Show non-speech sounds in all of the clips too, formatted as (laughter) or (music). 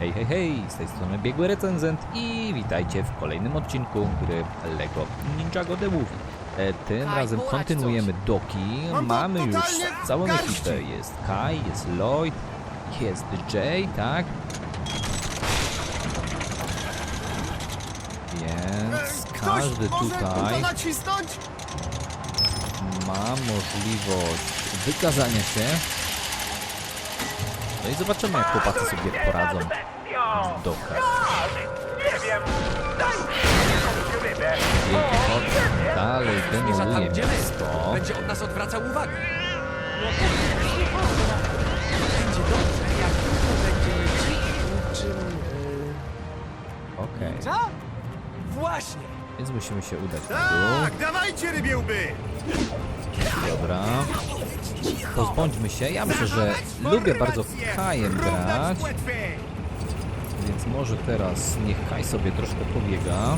Hej, hej, hej, z tej strony Biegły Recenzent i witajcie w kolejnym odcinku gry LEGO Ninjago The Movie. E, tym razem kontynuujemy Doki, mamy już całą ekipę. Jest Kai, jest Lloyd, jest Jay, tak? Więc każdy tutaj ma możliwość wykazania się. No i zobaczymy, jak chłopacy sobie poradzą w dokach. Nie wiem. Daj rybę. Wielki kot dalej demoluje miasto. Będzie od nas odwracał uwagę. Będzie dobrze, jak tylko będziemy ci czym... Okej, Co? Właśnie. więc musimy się udać dół. Tak, dawajcie rybie łby! Dobra. Pozbądźmy się. Ja myślę, że lubię bardzo Kajem grać, więc może teraz niech Kaj sobie troszkę pobiega.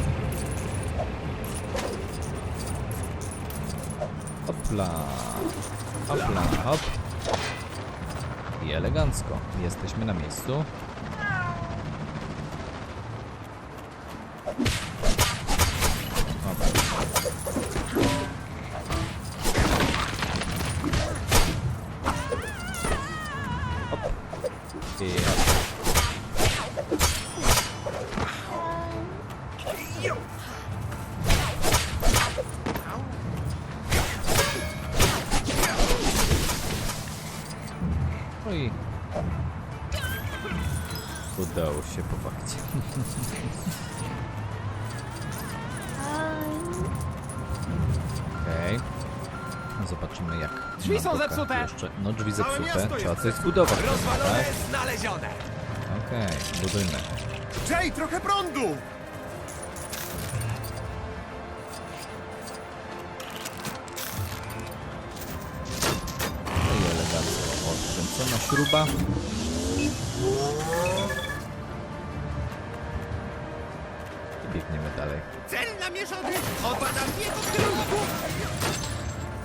Hopla. Hopla, hop. I elegancko. Jesteśmy na miejscu. Zobaczymy jak. Drzwi na są bokach zepsute. Jeszcze. No drzwi zepsute. Trzeba coś zbudować. Rozwalone, tak? znalezione. Okej, budujmy. Jay, trochę prądu! No i elegancko odkręcona śruba. I biegniemy dalej. Cel namierzony! Opadam w jego kierunku!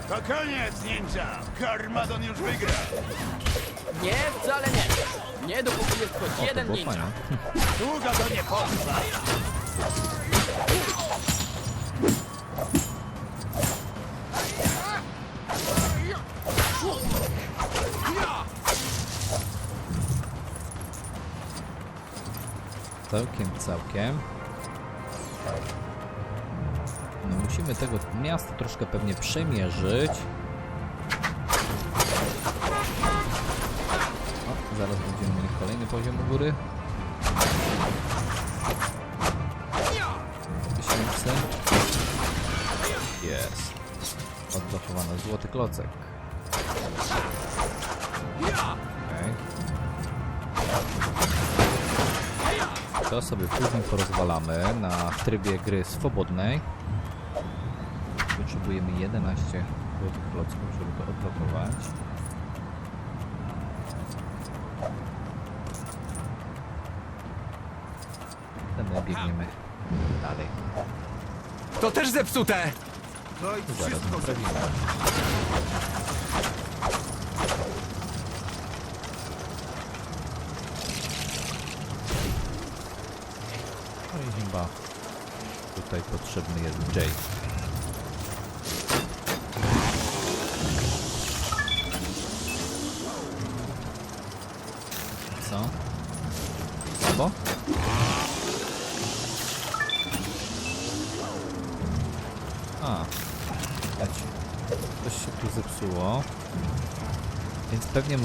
To koniec, ninja! Karmadon już wygrał! Nie, wcale nie. Nie, dopóki jest choć jeden było ninja. fajne. Długo to nie potrwa! Całkiem, całkiem. No musimy tego miasta troszkę pewnie przemierzyć. O, zaraz będziemy mieli kolejny poziom u góry. Tysięcy. Jest. Odblokowano złoty klocek. To sobie później porozwalamy na trybie gry swobodnej. Potrzebujemy 11 złotych klocków, żeby to odblokować. Potem biegniemy dalej. To też zepsute. No i Zaraz wszystko naprawimy. No i chyba tutaj potrzebny jest Jay.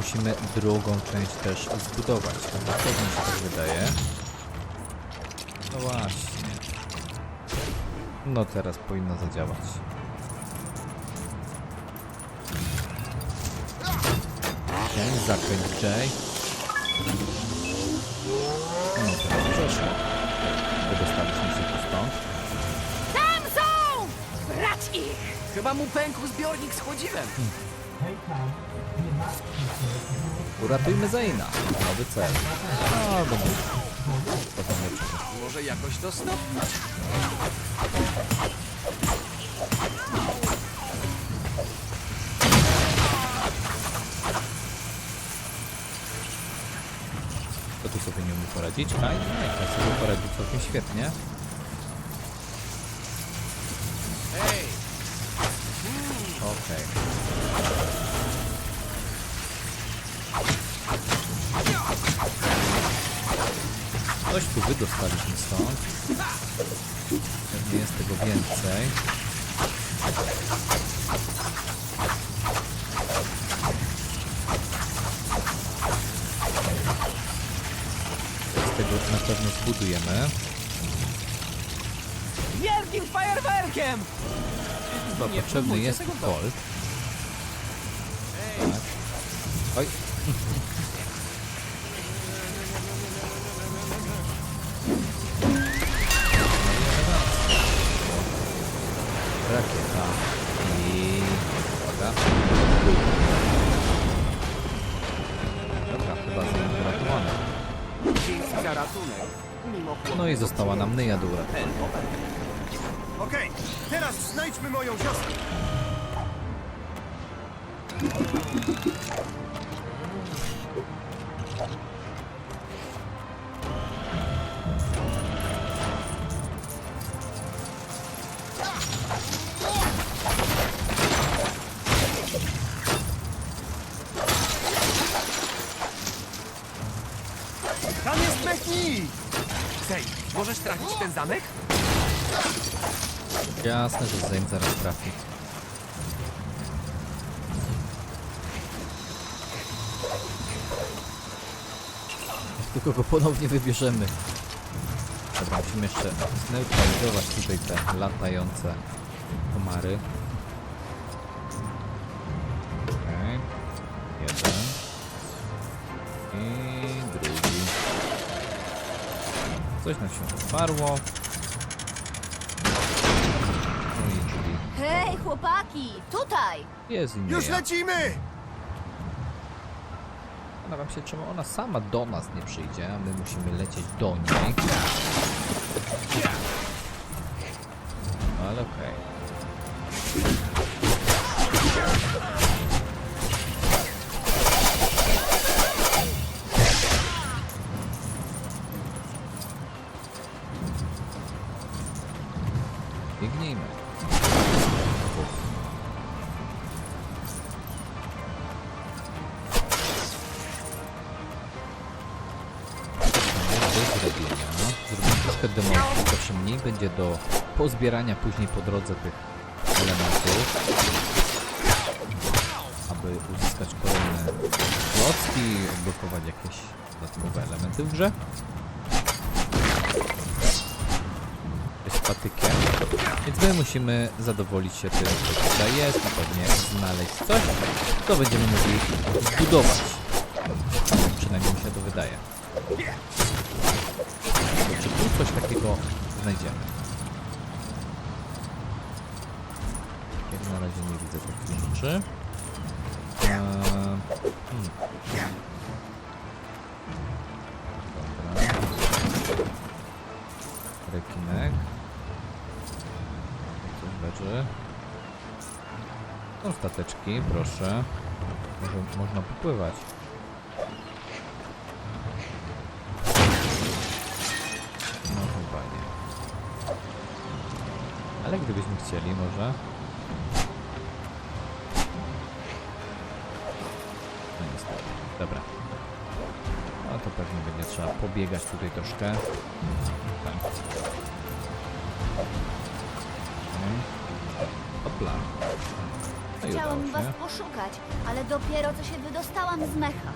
Musimy drugą część też zbudować. Na pewno mi się tak wydaje. No właśnie. No teraz powinno zadziałać. Okej, zakręć Jay. No teraz przeszło. Wydostaliśmy się tu stąd. Tam są! Brać ich! Chyba mu pękł zbiornik z chłodziwem. Uratujmy Zayna. Nowy cel. No, będzie. Potem lepszy. Może jakoś to stopnić. To tu sobie nie mi poradzić? A nie, jak sobie poradzi całkiem świetnie. Wydostaliśmy stąd. Pewnie jest tego więcej. Z tego na pewno zbudujemy. Wielkim fajerwerkiem! Chyba Nie potrzebny próbujcie jest tego. Tak. Oj. No i została nam uratowania. okej, teraz znajdźmy moją siostrę. Tam jest Becky! Sej, możesz trafić ten zamek? Jasne, że zanim zaraz trafi. Tylko go ponownie wybierzemy. Dobra, musimy jeszcze zneutralizować tutaj te latające komary. Coś nam się otwarło. No. Hej, chłopaki, tutaj! Jest i nie Już ja. lecimy! Zastanawiam się, czemu ona sama do nas nie przyjdzie, a my musimy lecieć do niej. Zawsze mniej będzie do pozbierania później po drodze tych elementów. Aby uzyskać kolejne klocki, odblokować jakieś dodatkowe elementy w grze. Jest patykiem. Więc my musimy zadowolić się tym, co tutaj jest i pewnie znaleźć coś, co będziemy mogli zbudować. Przynajmniej mi się to wydaje. Znajdziemy? Jak na razie nie widzę takich rzeczy. Eee, hmm. Dobra. Rekinek. Coś leży. Są stateczki, proszę. Może można popływać. Chcieli może... No niestety. Dobra. No to pewnie będzie trzeba pobiegać tutaj troszkę. Tak. Hopla. No i udało Chciałam was się. poszukać, ale dopiero co się wydostałam z mecha.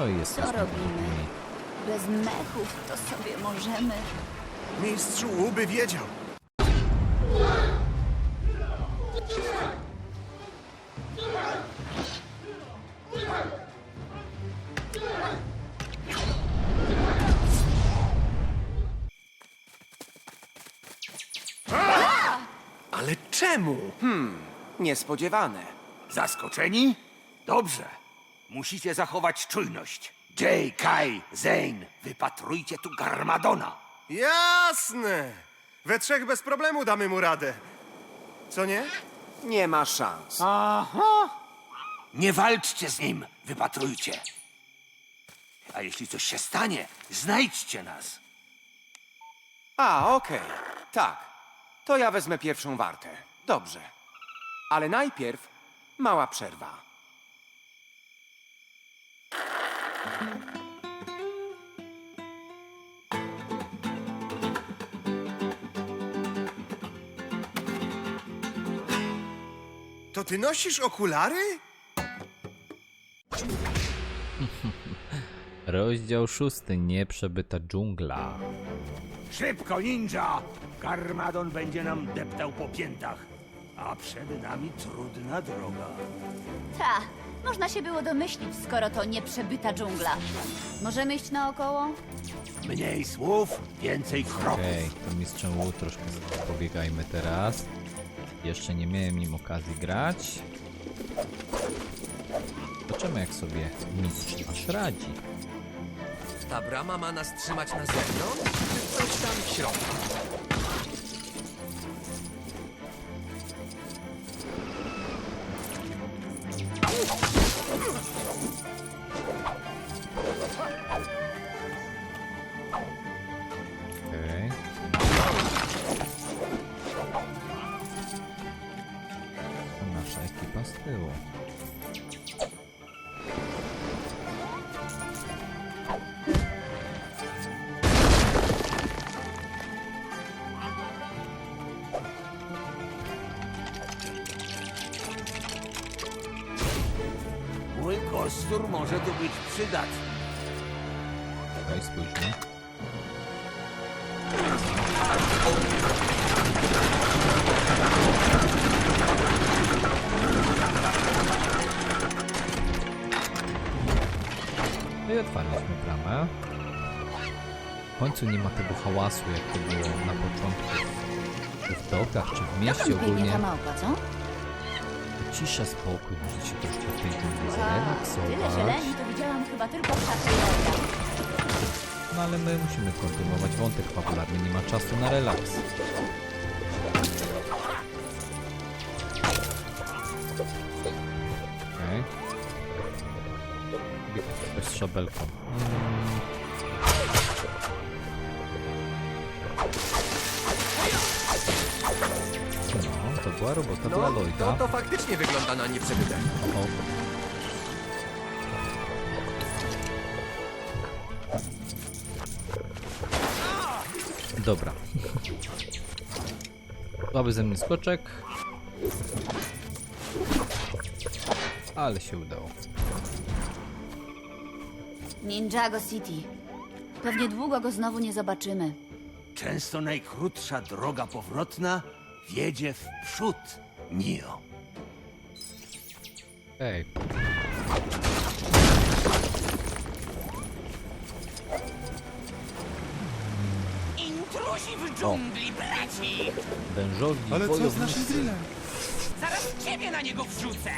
O, jest Co robimy? Bez mechów to sobie możemy. Mistrzu Łuby wiedział. Ale czemu? Hmm, Niespodziewane. Zaskoczeni? Dobrze. Musicie zachować czujność. Jay, Kai, Zane, wypatrujcie tu Garmadona. Jasne! We trzech bez problemu damy mu radę. Co nie? Nie ma szans. Nie walczcie z nim, wypatrujcie. A jeśli coś się stanie, znajdźcie nas. A, okej. Tak. To ja wezmę pierwszą wartę. Dobrze. Ale najpierw mała przerwa. To ty nosisz okulary? (laughs) Rozdział szósty. Nieprzebyta dżungla. Szybko, ninja! Garmadon będzie nam deptał po piętach. A przed nami trudna droga. Ta, można się było domyślić, skoro to nieprzebyta dżungla. Możemy iść naokoło? Mniej słów, więcej kroków. Okej, to mistrzem Wu troszkę pobiegajmy teraz. Jeszcze nie miałem nim okazji grać. Zobaczymy jak sobie mistrz nasz radzi. Ta brama ma nas trzymać na zewnątrz, czy coś tam w środku? Okej, spójrzmy. No i otwarliśmy bramę. W końcu nie ma tego hałasu, jak to było na początku. W dokach, czy w mieście ogólnie. Cisza, spokój, możecie troszkę w tej Wow, zrelaksować. tyle zieleni to widziałam chyba tylko w Szatyrowie. No ale my musimy kontynuować wątek fabularny, nie ma czasu na relaks. Okej. Okay. Z szabelką. Mm. No, to była robota dla No, Lloyda. to, to faktycznie wygląda na nieprzebyte. O. Dobra. Słaby ze mnie skoczek. Ale się udało. Ninjago City. Pewnie długo go znowu nie zobaczymy. Często najkrótsza droga powrotna wiedzie w przód, Nio. Ej, W dżungli, braci! wężowi wojownicy. Zaraz ciebie na niego wrzucę!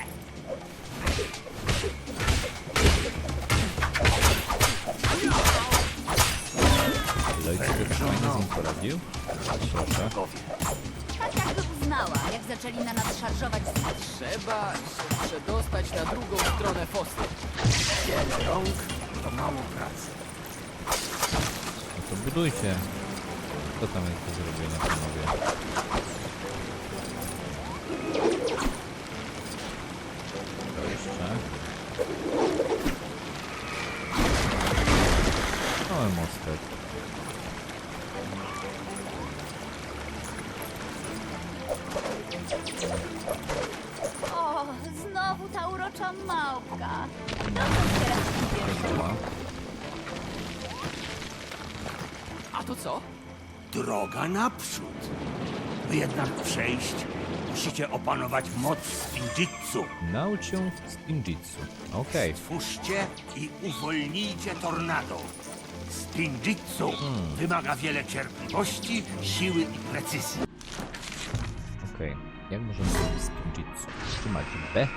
Lloyd sobie fajnie z nim poradził. Proszę. Tak jakby uznała, jak zaczęli na nas szarżować z Trzeba się przedostać na drugą stronę fosy. Wiele rąk to mało pracy. No to budujcie. Co tam jest do zrobienia, panowie? To jeszcze. Mały mostek. O, znowu ta urocza małpka. Dokąd teraz idziesz? Dobra. A to co? Droga naprzód. By jednak przejść, musicie opanować moc Spinjitsu. Naucz się Stinjitsu. Okej. Twórzcie i uwolnijcie tornado. Spinjitsu wymaga wiele cierpliwości, siły i precyzji. Okej. Jak możemy zrobić Stinjitsu? Trzymać B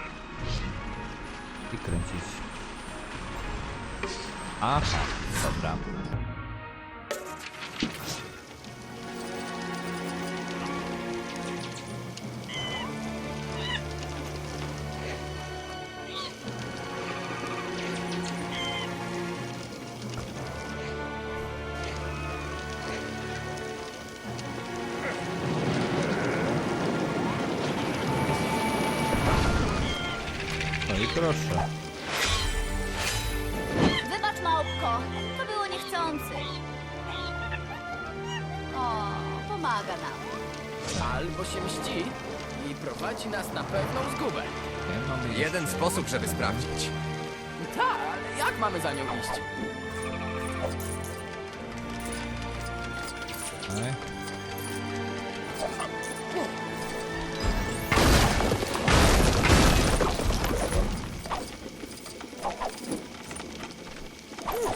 i kręcić Aha, dobra. Jak mamy za nią iść? Okej.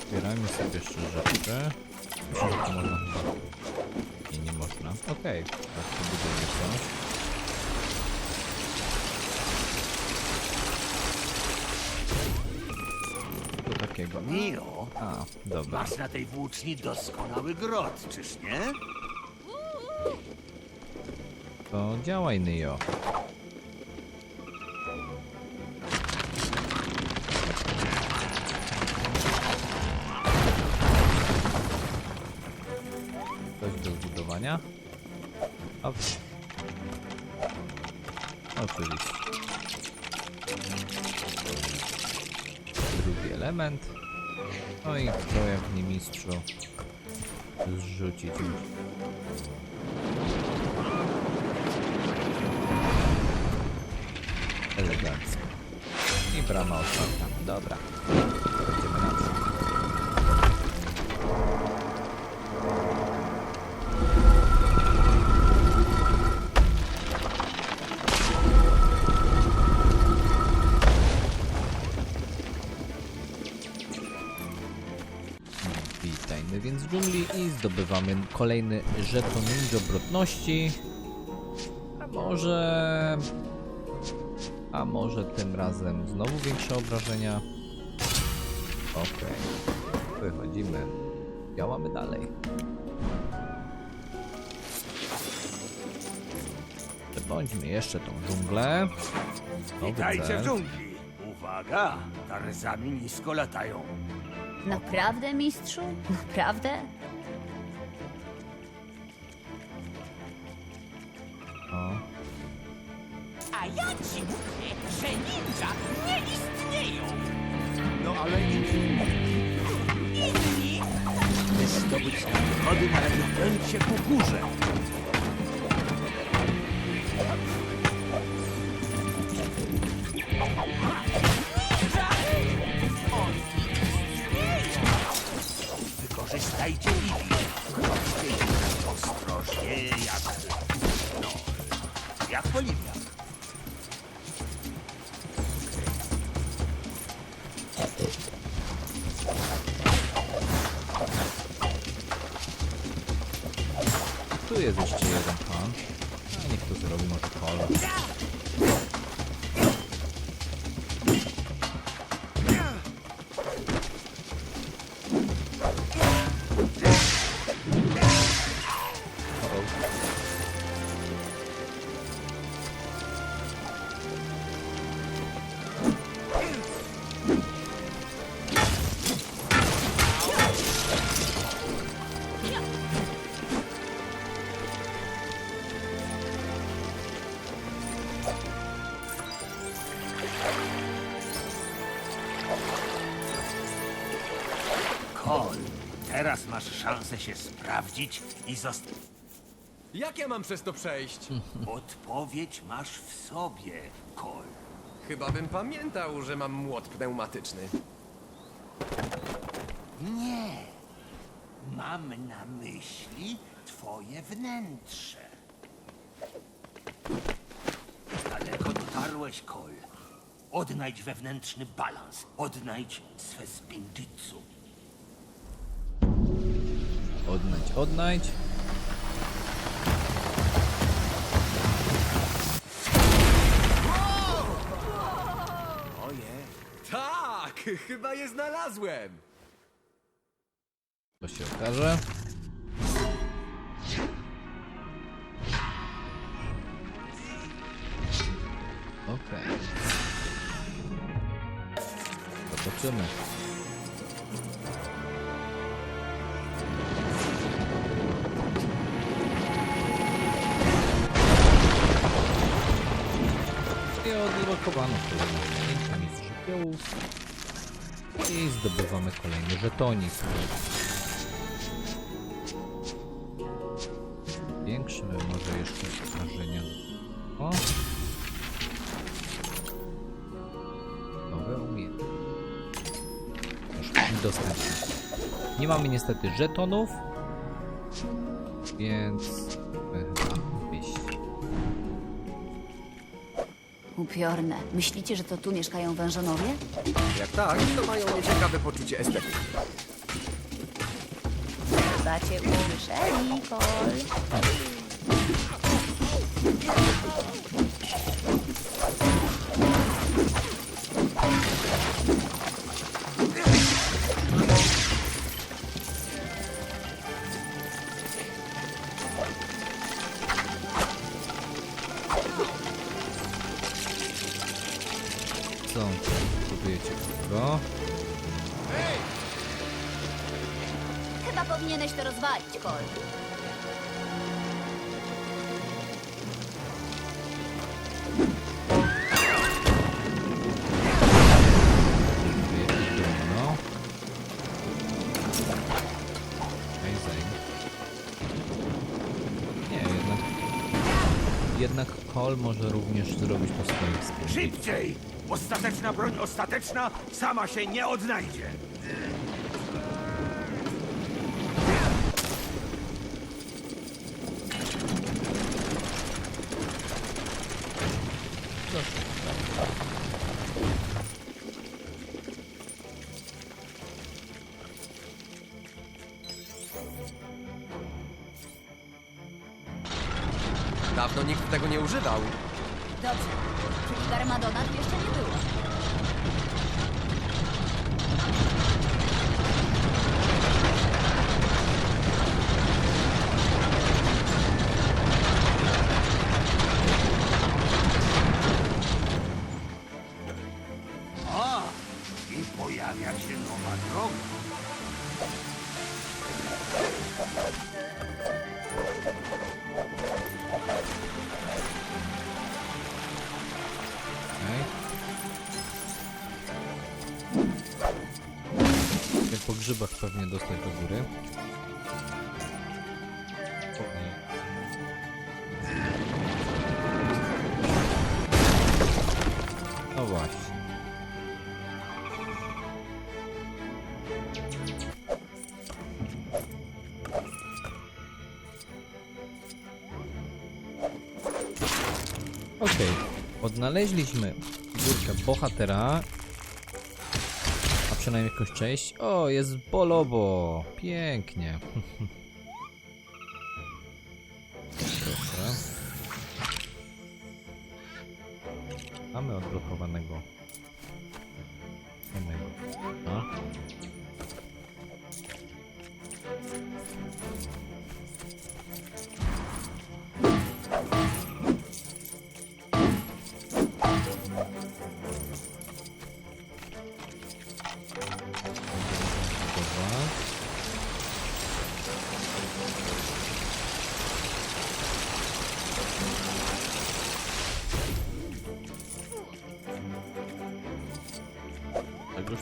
Zbierajmy sobie jeszcze rzeczy. Myślę, że to można chyba... Nie, nie można. Okej, tak to budujemy coś. To takiego. Nio, A, dobra. masz na tej włóczni doskonały grot, czyż nie? To działaj, Nio. Coś do zbudowania? Op. Oczywiście. Drugi element. No i to jak nie mistrzu zrzucić. Elegancko. I brama otwarta. Dobra. Zdobywamy kolejny żeton ninjobrotności. A może... A może tym razem znowu większe obrażenia? Okej. Wychodzimy. Działamy dalej. Przebądźmy jeszcze tą dżunglę. Nowy Witajcie w dżungli. Uwaga, tarzany nisko latają. Naprawdę, mistrzu? Naprawdę? Tu jest jeszcze jeden pan. A niech to zrobi może kolor. Sprawdzić i zostać. Jak ja mam przez to przejść? (laughs) Odpowiedź masz w sobie, Kol. Chyba bym pamiętał, że mam młot pneumatyczny. Nie. Mam na myśli twoje wnętrze. Daleko dotarłeś, Kol. Odnajdź wewnętrzny balans. Odnajdź swe spinjitsu. Odnajdź, odnajdź. Tak, chyba je znalazłem. To się okaże. I odblokowano kolejne zdjęcia mistrz żywiołów. I zdobywamy kolejny żetonik. Większy może jeszcze marzenia. O! Nowe umiejętności. Nie mamy niestety żetonów, więc Upiorne. Myślicie, że to tu mieszkają wężonowie? Jak tak, to mają nieciekawe poczucie estetyki. Chyba cię Paul. To rozwalić, Cole. Amazing. Nie, jednak... Jednak Cole może również zrobić to swoim. Szybciej! Ostateczna broń ostateczna sama się nie odnajdzie. Dawno nikt tego nie używał. Dobrze. Czyli Garmadona tu jeszcze nie było. Właśnie. Okej, odnaleźliśmy figurkę bohatera, a przynajmniej jakąś część. O, jest Bolobo! Pięknie. (laughs)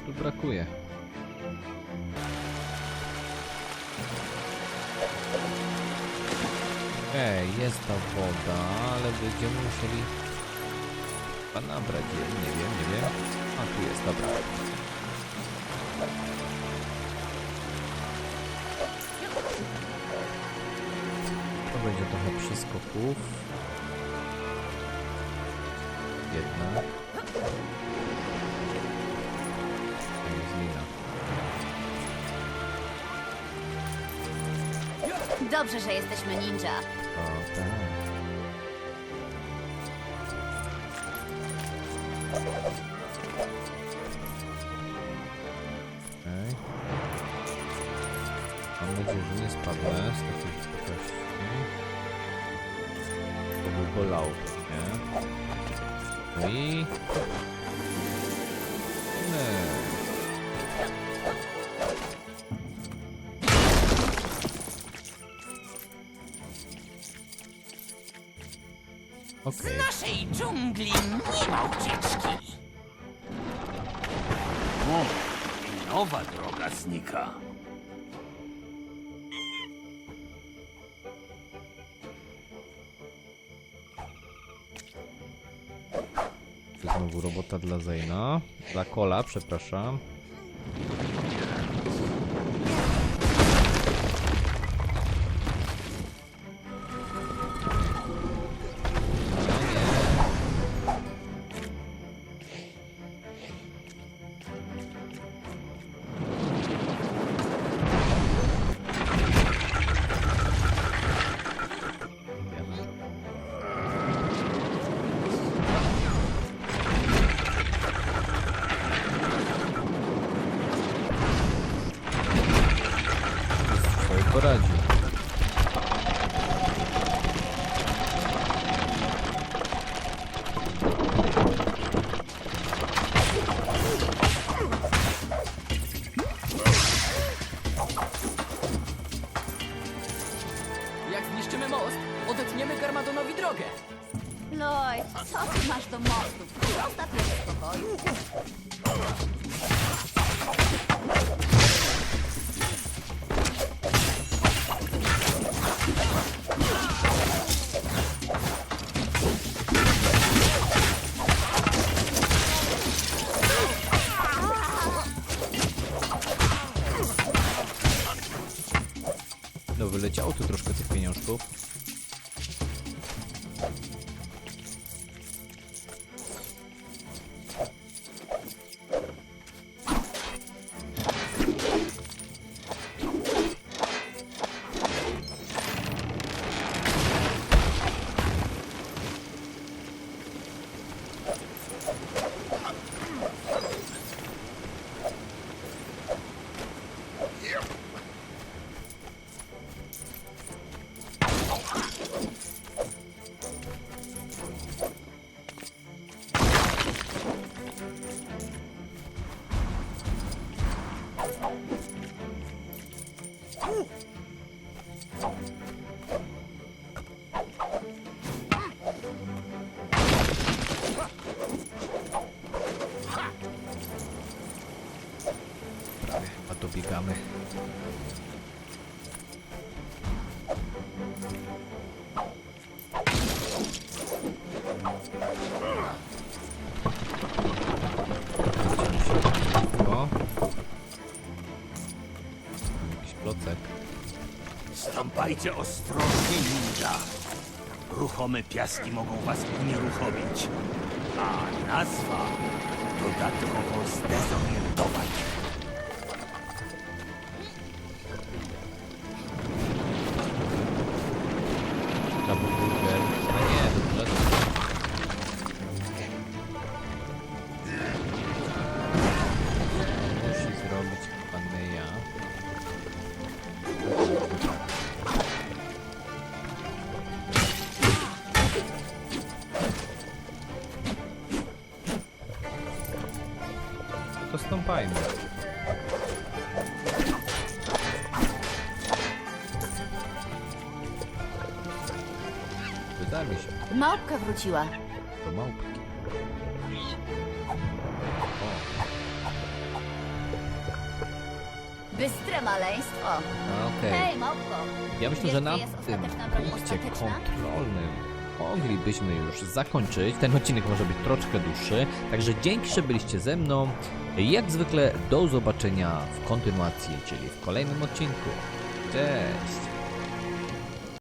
tu brakuje? Ej, jest ta woda, ale będziemy musieli chyba nabrać jej, nie wiem, nie wiem. A, tu jest, dobra. To będzie trochę przeskoków. Jednak. Dobrze, że jesteśmy ninja. O, tak. Okej. Mam nadzieję, że nie spadnę z takiej wysokości. To by bolało pewnie. No i... Z naszej dżungli nie ma ucieczki. O, nowa droga znika. Znowu robota dla Zejna. Dla Kola, przepraszam. Tych Ooh. Stąpajcie ostrożnie, ninja. Ruchome piaski mogą was unieruchomić, a nazwa dodatkowo zdezorientować. Się, Małpka wróciła. to małpki. Bystre maleństwo. Okej. Hej, małpko. Ja myślę, Wiesz, że gdzie na jest tym ostateczna broń punkcie ostateczna? kontrolnym moglibyśmy już zakończyć. Ten odcinek może być troszkę dłuższy, także dzięki, że byliście ze mną. Jak zwykle do zobaczenia w kontynuacji, czyli w kolejnym odcinku. Cześć!